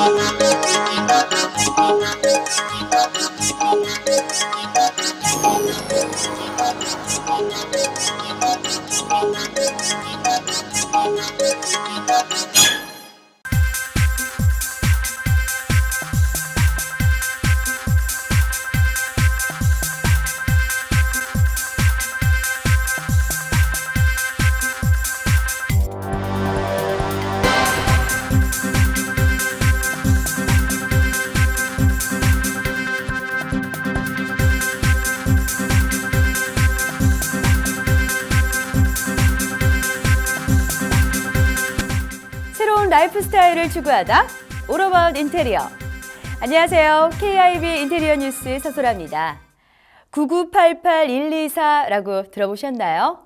새로 라이프 스타일을 추구하다 오로바웃 인테리어. 안녕하세요. KIB 인테리어 뉴스 서소라입니다. 9988124라고 들어보셨나요?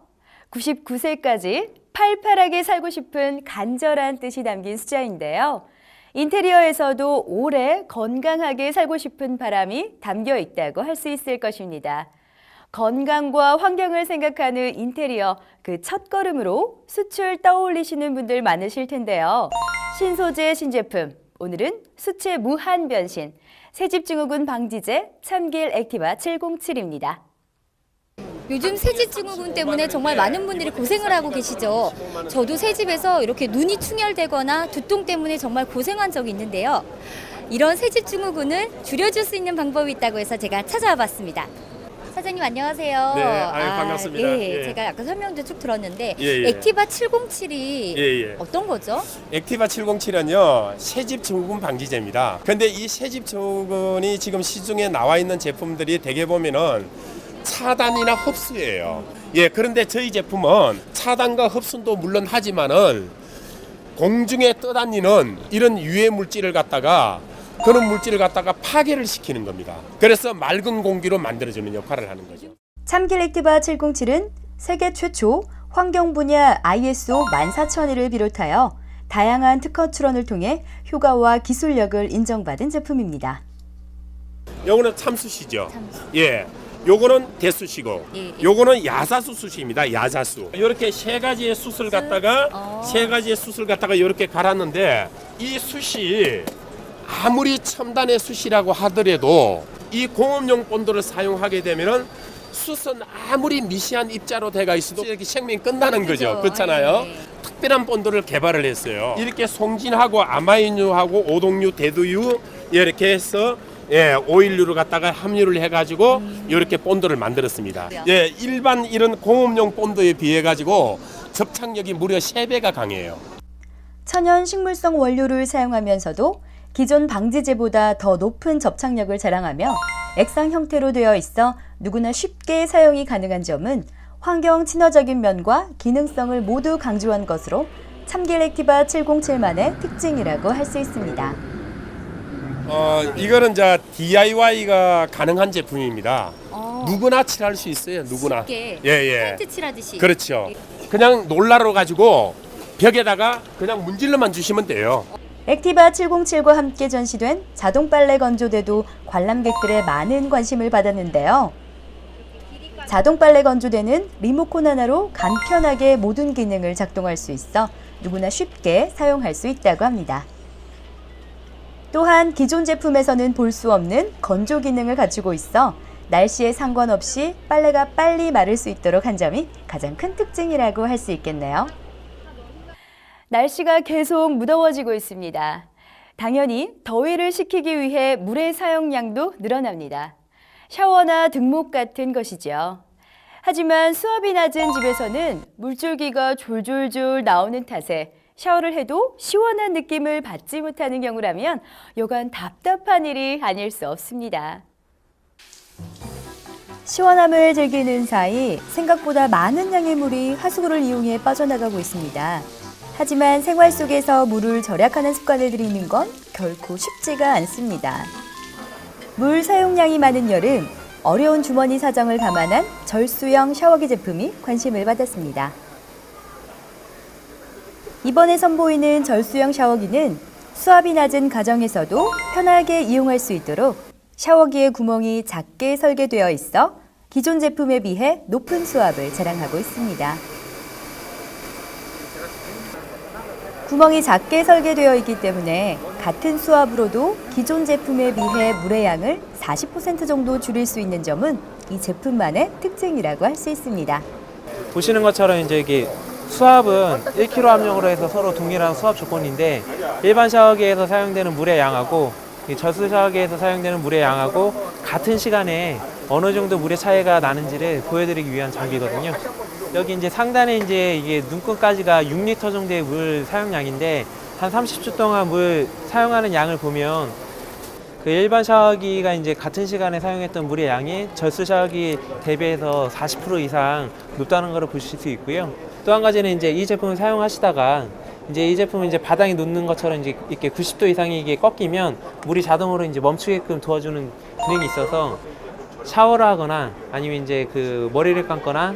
99세까지 팔팔하게 살고 싶은 간절한 뜻이 담긴 숫자인데요. 인테리어에서도 오래 건강하게 살고 싶은 바람이 담겨 있다고 할 수 있을 것입니다. 건강과 환경을 생각하는 인테리어 그 첫걸음으로 수출 떠올리시는 분들 많으실 텐데요. 신소재 신제품 오늘은 수채 무한 변신 새집 증후군 방지제 참길 액티바 707입니다. 요즘 새집 증후군 때문에 정말 많은 분들이 고생을 하고 계시죠. 저도 새집에서 이렇게 눈이 충혈되거나 두통 때문에 정말 고생한 적이 있는데요. 이런 새집 증후군을 줄여줄 수 있는 방법이 있다고 해서 제가 찾아와 봤습니다. 사장님 안녕하세요. 네, 아유, 반갑습니다. 예, 예. 제가 아까 설명 도 쭉 들었는데 예, 예. 액티바 707이 예, 예. 어떤 거죠? 액티바 707은요 새집 증후군 방지제입니다. 근데 이 새집 증후군이 지금 시중에 나와 있는 제품들이 대개 보면은 차단이나 흡수예요. 예, 그런데 저희 제품은 차단과 흡수도 물론 하지만은 공중에 떠다니는 이런 유해 물질을 갖다가 그런 물질을 갖다가 파괴를 시키는 겁니다. 그래서 맑은 공기로 만들어주는 역할을 하는 거죠. 참길 액티바 707은 세계 최초 환경 분야 ISO 14001을 비롯하여 다양한 특허 출원을 통해 효과와 기술력을 인정받은 제품입니다. 요거는 참수시죠. 예. 요거는 대수시고, 예, 예. 요거는 야사수 숯입니다. 야사수. 이렇게 세 가지의 숯을 갖다가 어. 세 가지의 숯을 갖다가 이렇게 갈았는데 이 숯이 아무리 첨단의 숯이라고 하더라도 이 공업용 본드를 사용하게 되면은 숯은 아무리 미시한 입자로 돼가 있어도 이렇게 생명이 끝나는 그죠. 거죠. 그렇잖아요. 예. 특별한 본드를 개발을 했어요. 이렇게 송진하고 아마인유하고 오동유, 대두유 이렇게 해서 예, 오일류를 갖다가 함유를 해가지고 이렇게 본드를 만들었습니다. 그래요? 예, 일반 이런 공업용 본드에 비해 가지고 접착력이 무려 3배가 강해요. 천연 식물성 원료를 사용하면서도 기존 방지제보다 더 높은 접착력을 자랑하며 액상 형태로 되어 있어 누구나 쉽게 사용이 가능한 점은 환경 친화적인 면과 기능성을 모두 강조한 것으로 참길 액티바 707만의 특징이라고 할 수 있습니다. 어, 이거는 이제 DIY가 가능한 제품입니다. 어, 누구나 칠할 수 있어요. 누구나. 쉽게 예, 예. 페인트 칠하듯이. 그렇죠. 그냥 놀라로 가지고 벽에다가 그냥 문질러만 주시면 돼요. 액티바 707과 함께 전시된 자동 빨래 건조대도 관람객들의 많은 관심을 받았는데요. 자동 빨래 건조대는 리모컨 하나로 간편하게 모든 기능을 작동할 수 있어 누구나 쉽게 사용할 수 있다고 합니다. 또한 기존 제품에서는 볼 수 없는 건조 기능을 갖추고 있어 날씨에 상관없이 빨래가 빨리 마를 수 있도록 한 점이 가장 큰 특징이라고 할 수 있겠네요. 날씨가 계속 무더워지고 있습니다. 당연히 더위를 식히기 위해 물의 사용량도 늘어납니다. 샤워나 등목 같은 것이죠. 하지만 수압이 낮은 집에서는 물줄기가 졸졸졸 나오는 탓에 샤워를 해도 시원한 느낌을 받지 못하는 경우라면 여간 답답한 일이 아닐 수 없습니다. 시원함을 즐기는 사이 생각보다 많은 양의 물이 하수구를 이용해 빠져나가고 있습니다. 하지만 생활 속에서 물을 절약하는 습관을 들이는 건 결코 쉽지가 않습니다. 물 사용량이 많은 여름, 어려운 주머니 사정을 감안한 절수형 샤워기 제품이 관심을 받았습니다. 이번에 선보이는 절수형 샤워기는 수압이 낮은 가정에서도 편하게 이용할 수 있도록 샤워기의 구멍이 작게 설계되어 있어 기존 제품에 비해 높은 수압을 자랑하고 있습니다. 구멍이 작게 설계되어 있기 때문에 같은 수압으로도 기존 제품에 비해 물의 양을 40% 정도 줄일 수 있는 점은 이 제품만의 특징이라고 할 수 있습니다. 보시는 것처럼 이제 이게 수압은 1kg 함량으로 해서 서로 동일한 수압 조건인데 일반 샤워기에서 사용되는 물의 양하고 이 절수 샤워기에서 사용되는 물의 양하고 같은 시간에 어느 정도 물의 차이가 나는지를 보여드리기 위한 장비거든요. 여기 이제 상단에 이제 이게 눈금까지가 6리터 정도의 물 사용량인데 한 30초 동안 물 사용하는 양을 보면 그 일반 샤워기가 이제 같은 시간에 사용했던 물의 양이 절수 샤워기 대비해서 40% 이상 높다는 것을 보실 수 있고요. 또 한 가지는 이제 이 제품을 사용하시다가 이제 이 제품을 이제 바닥에 놓는 것처럼 이제 이렇게 90도 이상이 이게 꺾이면 물이 자동으로 이제 멈추게끔 도와주는 기능이 있어서 샤워를 하거나 아니면 이제 그 머리를 감거나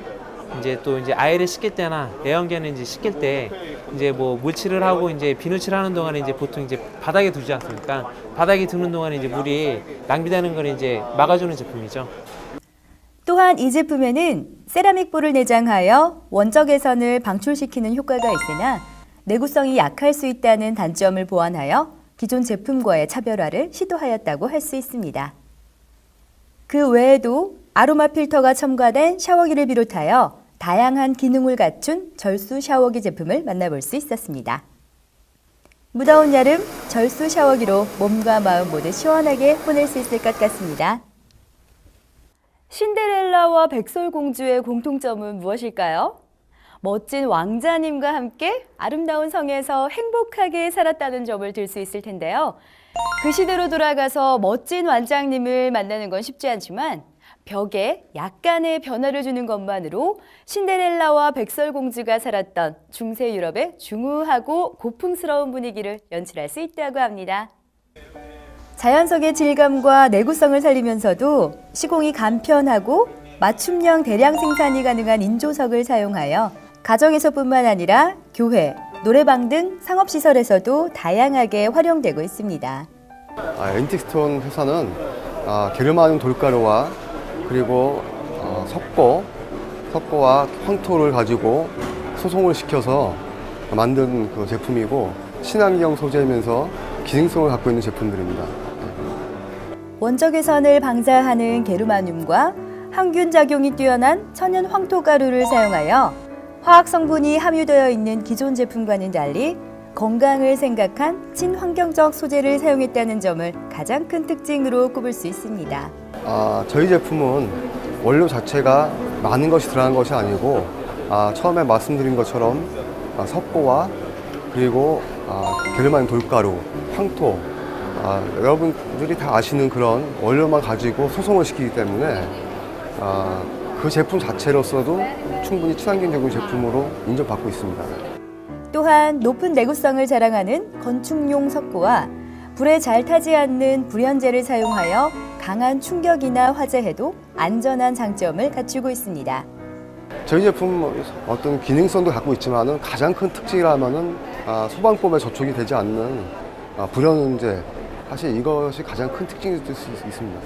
이제 또 이제 아이를 씻길 때나 애완견을 이제 씻길 때 이제 뭐 물칠을 하고 이제 비누칠 하는 동안에 이제 보통 이제 바닥에 두지 않습니까? 바닥에 두는 동안에 이제 물이 낭비되는 걸 이제 막아주는 제품이죠. 또한 이 제품에는 세라믹 볼을 내장하여 원적 개선을 방출시키는 효과가 있으나 내구성이 약할 수 있다는 단점을 보완하여 기존 제품과의 차별화를 시도하였다고 할 수 있습니다. 그 외에도 아로마 필터가 첨가된 샤워기를 비롯하여 다양한 기능을 갖춘 절수 샤워기 제품을 만나볼 수 있었습니다. 무더운 여름 절수 샤워기로 몸과 마음 모두 시원하게 보낼 수 있을 것 같습니다. 신데렐라와 백설공주의 공통점은 무엇일까요? 멋진 왕자님과 함께 아름다운 성에서 행복하게 살았다는 점을 들 수 있을 텐데요. 그 시대로 돌아가서 멋진 왕자님을 만나는 건 쉽지 않지만 벽에 약간의 변화를 주는 것만으로 신데렐라와 백설공주가 살았던 중세 유럽의 중후하고 고풍스러운 분위기를 연출할 수 있다고 합니다. 자연석의 질감과 내구성을 살리면서도 시공이 간편하고 맞춤형 대량 생산이 가능한 인조석을 사용하여 가정에서뿐만 아니라 교회, 노래방 등 상업시설에서도 다양하게 활용되고 있습니다. 아, 엔틱스톤 회사는 아, 게르마늄 돌가루와 그리고 어, 석고, 석고와 황토를 가지고 소송을 시켜서 만든 그 제품이고 친환경 소재이면서 기능성을 갖고 있는 제품들입니다. 원적외 선을 방사하는 게르마늄과 항균 작용이 뛰어난 천연 황토 가루를 사용하여 화학 성분이 함유되어 있는 기존 제품과는 달리 건강을 생각한 친환경적 소재를 사용했다는 점을 가장 큰 특징으로 꼽을 수 있습니다. 아, 저희 제품은 원료 자체가 많은 것이 들어간 것이 아니고 아, 처음에 말씀드린 것처럼 아, 석고와 그리고 아, 게르마늄 돌가루, 황토 아, 여러분들이 다 아시는 그런 원료만 가지고 소송을 시키기 때문에 아, 그 제품 자체로서도 충분히 친환경적인 제품으로 인정받고 있습니다. 또한 높은 내구성을 자랑하는 건축용 석고와 불에 잘 타지 않는 불연제를 사용하여 강한 충격이나 화재에도 안전한 장점을 갖추고 있습니다. 저희 제품 어떤 기능성도 갖고 있지만은 가장 큰 특징이라면은 아, 소방법에 저촉이 되지 않는 아, 불연제 사실 이것이 가장 큰 특징일 수 있- 있습니다.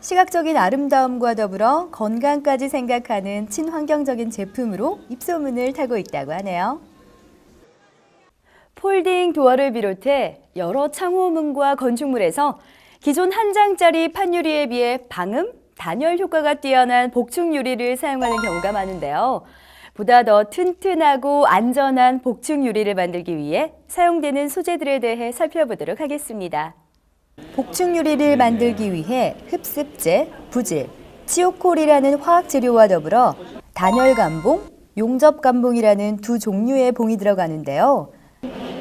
시각적인 아름다움과 더불어 건강까지 생각하는 친환경적인 제품으로 입소문을 타고 있다고 하네요. 폴딩 도어를 비롯해 여러 창호문과 건축물에서 기존 한 장짜리 판유리에 비해 방음, 단열 효과가 뛰어난 복층 유리를 사용하는 경우가 많은데요. 보다 더 튼튼하고 안전한 복층 유리를 만들기 위해 사용되는 소재들에 대해 살펴보도록 하겠습니다. 복층 유리를 만들기 위해 흡습제, 부질, 치오콜이라는 화학 재료와 더불어 단열 감봉, 용접 감봉이라는 두 종류의 봉이 들어가는데요.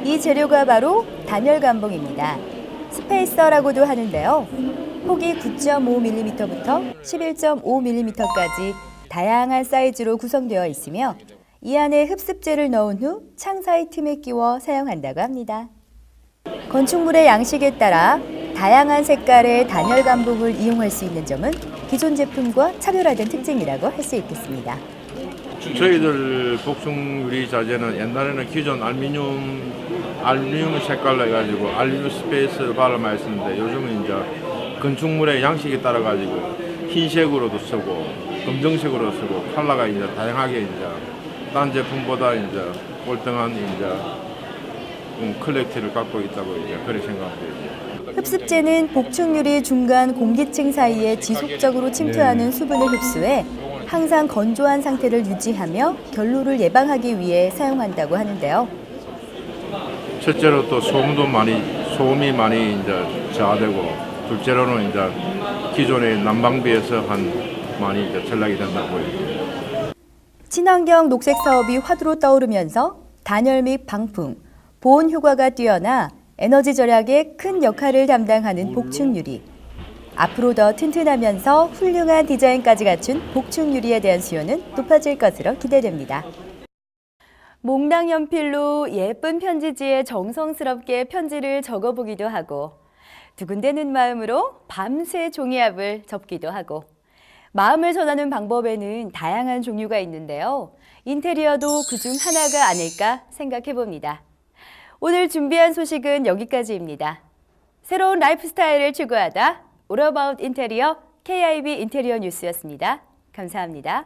이 재료가 바로 단열 감봉입니다. 스페이서라고도 하는데요. 폭이 9.5mm부터 11.5mm까지 다양한 사이즈로 구성되어 있으며 이 안에 흡습제를 넣은 후 창 사이 틈에 끼워 사용한다고 합니다. 건축물의 양식에 따라 다양한 색깔의 단열 감봉을 이용할 수 있는 점은 기존 제품과 차별화된 특징이라고 할 수 있겠습니다. 저희들 복숭 유리 자재는 옛날에는 기존 알루미늄 알루미늄 색깔로 해가지고 알루미늄 스페이스 발라만 했었는데 요즘은 이제 건축물의 양식에 따라 가지고 흰색으로도 쓰고 검정색으로 쓰고 컬러가 이제 다양하게 이제 딴 제품보다 이제 꼴등한 이제 음, 퀄리티를 갖고 있다고 이제 그렇게 생각합니다. 흡습제는 복층유리 중간 공기층 사이에 지속적으로 침투하는 수분을 흡수해 항상 건조한 상태를 유지하며 결로를 예방하기 위해 사용한다고 하는데요. 첫째로 또 소음도 많이 소음이 많이 이제 저하되고 둘째로는 이제 기존의 난방비에서 한 많이 이제 전락이 된다고 해요. 친환경 녹색 사업이 화두로 떠오르면서 단열 및 방풍, 보온 효과가 뛰어나 에너지 절약에 큰 역할을 담당하는 복층유리. 앞으로 더 튼튼하면서 훌륭한 디자인까지 갖춘 복층유리에 대한 수요는 높아질 것으로 기대됩니다. 몽당 연필로 예쁜 편지지에 정성스럽게 편지를 적어보기도 하고 두근대는 마음으로 밤새 종이압을 접기도 하고 마음을 전하는 방법에는 다양한 종류가 있는데요. 인테리어도 그중 하나가 아닐까 생각해 봅니다. 오늘 준비한 소식은 여기까지입니다. 새로운 라이프 스타일을 추구하다 오라바웃 인테리어 KIB 인테리어 뉴스였습니다. 감사합니다.